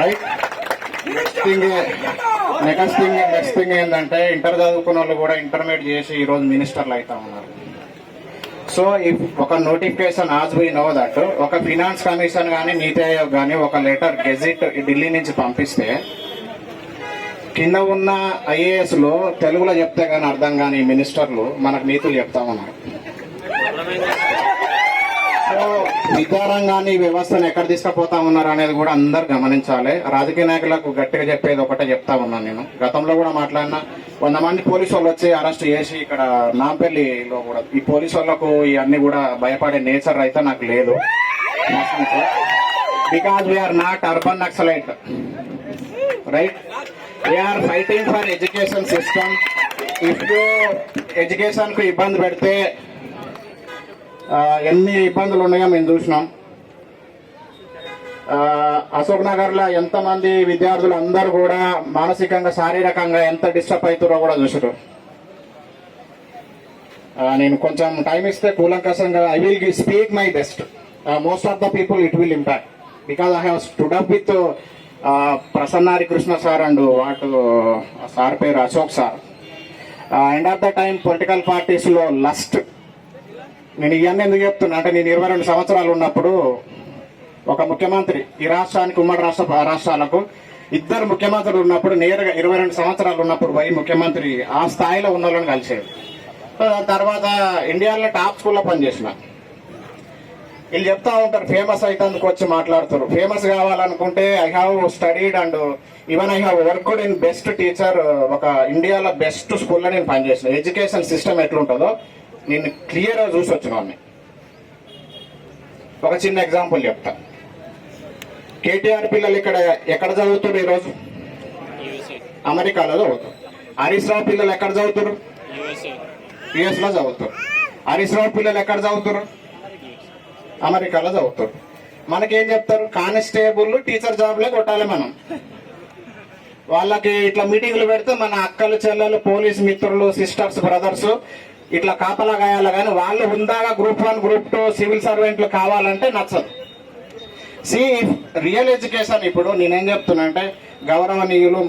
Next thing next thing next thing ఏంటంటే inter చదువుకున్న వాళ్ళు కూడా ఇంటర్మీడియట్ చేసి ఈరోజు మినిస్టర్లు అవుతా ఉన్నారు. సో ఇఫ్ ఒక notification as we know that ఒక ఫినాన్స్ కమిషన్ కానీ నీతి ఆయోగ్ కానీ ఒక లెటర్ గెజిట్ ఢిల్లీ నుంచి పంపిస్తే కింద ఉన్న ఐఏఎస్లో తెలుగులో చెప్తే కానీ అర్థం కానీ మినిస్టర్లు మనకు నీతులు చెప్తా ఉన్నారు. సో విద్యారంగాన్ని ఈ వ్యవస్థను ఎక్కడ తీసుకుపోతా ఉన్నారు అనేది కూడా అందరు గమనించాలి. రాజకీయ నాయకులకు గట్టిగా చెప్పేది ఒకటే చెప్తా ఉన్నాను నేను. గతంలో కూడా మాట్లాడినా వంద మంది పోలీసు వాళ్ళు వచ్చి అరెస్ట్ చేసి ఇక్కడ నాంపల్లిలో కూడా ఈ పోలీసు వాళ్ళకు ఇవన్నీ కూడా భయపడే నేచర్ అయితే నాకు లేదు. Because we are not urban Naxalite right we are fighting for education system if ఎడ్యుకేషన్కు ఇబ్బంది పెడితే ఎన్ని ఇబ్బందులు ఉన్నాయో మేము చూసినాం. అశోక్ నగర్లో ఎంతమంది విద్యార్థులు అందరూ కూడా మానసికంగా శారీరకంగా ఎంత డిస్టర్బ్ అవుతారో కూడా చూసారు నేను కొంచెం టైం ఇస్తే కూలంకషంగా I will speak my best most of the people it will impact because I have stood up up with Prasannari Krishna sir and what sir పేరు Ashok sir. End of the time political పార్టీస్లో lust నేను ఇవన్నీ ఎందుకు చెప్తున్నా అంటే నేను ఇరవై రెండు సంవత్సరాలు ఉన్నప్పుడు ఒక ముఖ్యమంత్రి ఈ రాష్ట్రానికి ఉమ్మడి రాష్ట్ర రాష్ట్రాలకు ఇద్దరు ముఖ్యమంత్రులు ఉన్నప్పుడు నేరుగా ఇరవై రెండు సంవత్సరాలు ఉన్నప్పుడు పోయి ముఖ్యమంత్రి ఆ స్థాయిలో ఉన్న వాళ్ళని కలిసేది తర్వాత ఇండియాలో టాప్ స్కూల్లో పనిచేసిన. వీళ్ళు చెప్తా ఉంటారు ఫేమస్ అయితందుకు వచ్చి మాట్లాడుతారు ఫేమస్ కావాలనుకుంటే I have studied and even I have worked in best teacher ఒక ఇండియాలో బెస్ట్ స్కూల్లో నేను పనిచేసిన. ఎడ్యుకేషన్ సిస్టమ్ ఎట్లుంటుందో నేను క్లియర్గా చూసి వచ్చిన. ఒక చిన్న ఎగ్జాంపుల్ చెప్తా. కేటీఆర్ పిల్లలు ఇక్కడ ఎక్కడ చదువుతారు ఈరోజు? అమెరికాలో చదువుతారు. హరీష్ రావు పిల్లలు ఎక్కడ చదువుతారు యుఎస్లో చదువుతారు. హరీష్ రావు పిల్లలు ఎక్కడ చదువుతారు అమెరికాలో చదువుతారు. మనకేం చెప్తారు? కానిస్టేబుల్ టీచర్ జాబ్లే కొట్టాలి మనం. వాళ్ళకి ఇట్లా మీటింగ్లు పెడితే మన అక్కలు చెల్లెలు పోలీస్ మిత్రులు సిస్టర్స్ బ్రదర్స్ ఇట్లా కాపలా గాయాలి కానీ వాళ్ళు హుందాగా group one group two civil సర్వెంట్లు కావాలంటే నచ్చదు. సి రియల్ ఎడ్యుకేషన్ ఇప్పుడు నేనేం చెప్తున్నా అంటే గౌరవనీయులు